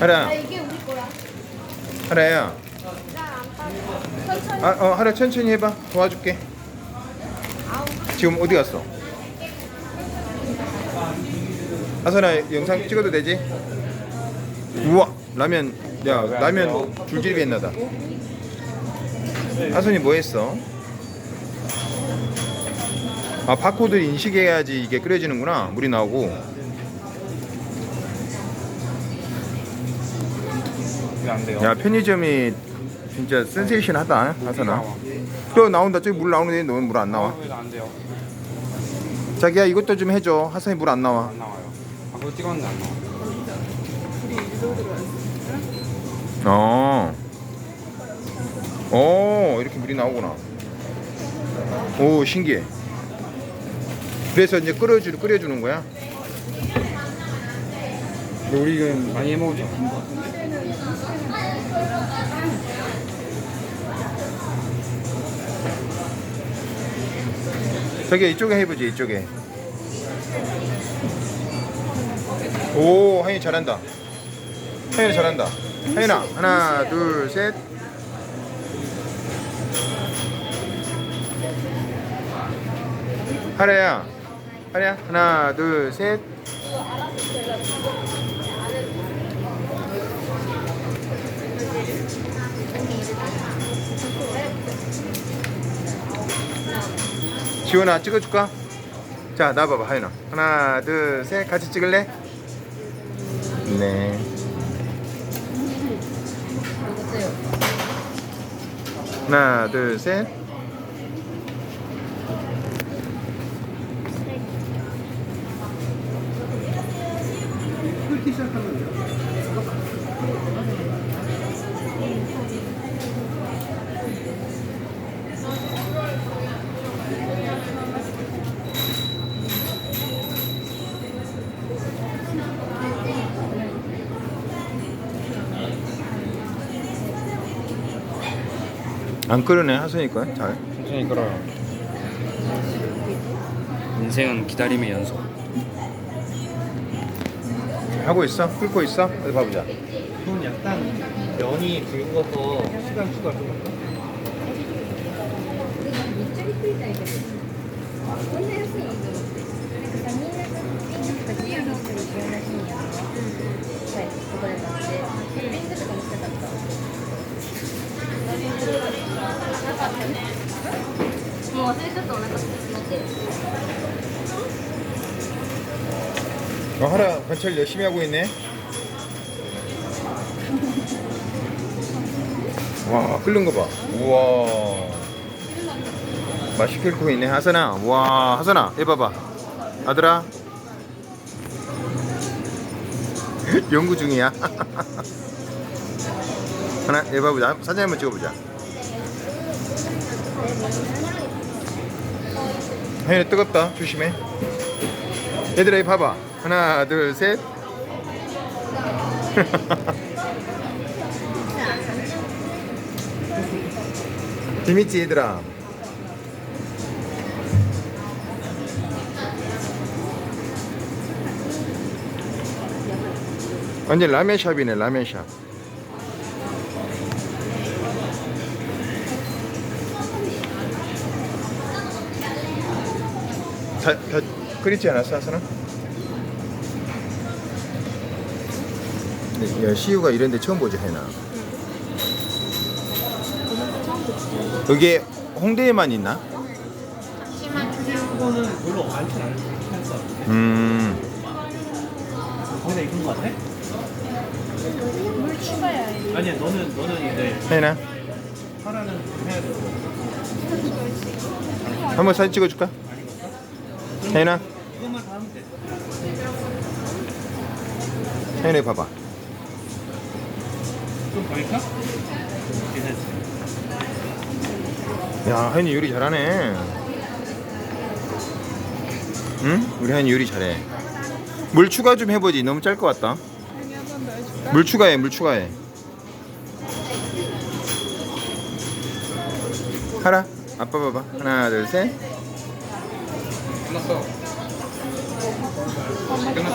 하라 아 이게 우리 거야. 하라야 나안 빠져. 천천히. 아, 어, 하라 천천히 해봐 도와줄게 아우. 지금 어디 갔어? 하선아 영상 찍어도 되지? 우와 라면 야 라면 줄줄이 했나다 하선이 뭐 했어? 아 바코드 인식해야지 이게 끓여지는구나 물이 나오고 돼요? 야 편의점이 진짜 센세이션하다 하선아 또 나온다 저기 물 나오는데 너는 물 안 나와 왜안 돼요? 자기야 이것도 좀 해줘 하선이 물 안 나와 안 나와요. 아, 그거 찍었는데 안 나와. 어. 오, 이렇게 물이 나오구나. 오, 신기해. 그래서 이제 끓여주, 끓여주는 거야? 근데 우리 이건 많이 해먹었죠? 저기 이쪽에 해보지, 이쪽에. 오, 하인이 잘한다. 하인이 잘한다. 하인아, 하나, 둘, 셋. 하래야, 하래야, 하나, 둘, 셋. 지원아 찍어줄까? 자 나봐봐 하윤아 하나 둘 셋 같이 찍을래? 네 하나 둘셋 안 끓으네 거야 잘 천천히 끌어요. 인생은 기다림의 연속. 하고 있어? 끓고 있어? 어디 봐보자 그건 약간 면이 굵어서 시간 추가 좀 할까? 어, 하라 관찰 열심히 하고 있네. 와 끓는 거 봐. 우와. 맛있게 끓고 있네 하선아. 와 하선아 얘 봐봐. 아들아. 연구 중이야. 하나 얘 봐보자. 사진 한번 찍어보자 혜연이 뜨겁다. 조심해. 얘들아 이 봐봐. 하나 둘셋. 재밌지 얘들아? 완전 라면샵이네 라면샵 다, 다 끓이지 않았어 하선아? 네, 야, 시우가 이런데 처음 보지 해나 여기 홍대에만 있나? 그거는 별로 많진 않을 텐서 음 거기다 익은 거 같아? 물 추가야 해. 아니야 너는 너는 이제 혜나 하라는 해야 되고 한번 사진 찍어줄까? 돼 혜나 봐봐. 좀? 괜찮지? 야 혜니 요리 잘하네. 응? 우리 혜니 요리 잘해. 물 추가 좀 해보지. 너무 짤 것 같다. 물 추가해 물 추가해. 하라. 아빠 봐봐. 하나 둘셋 কেন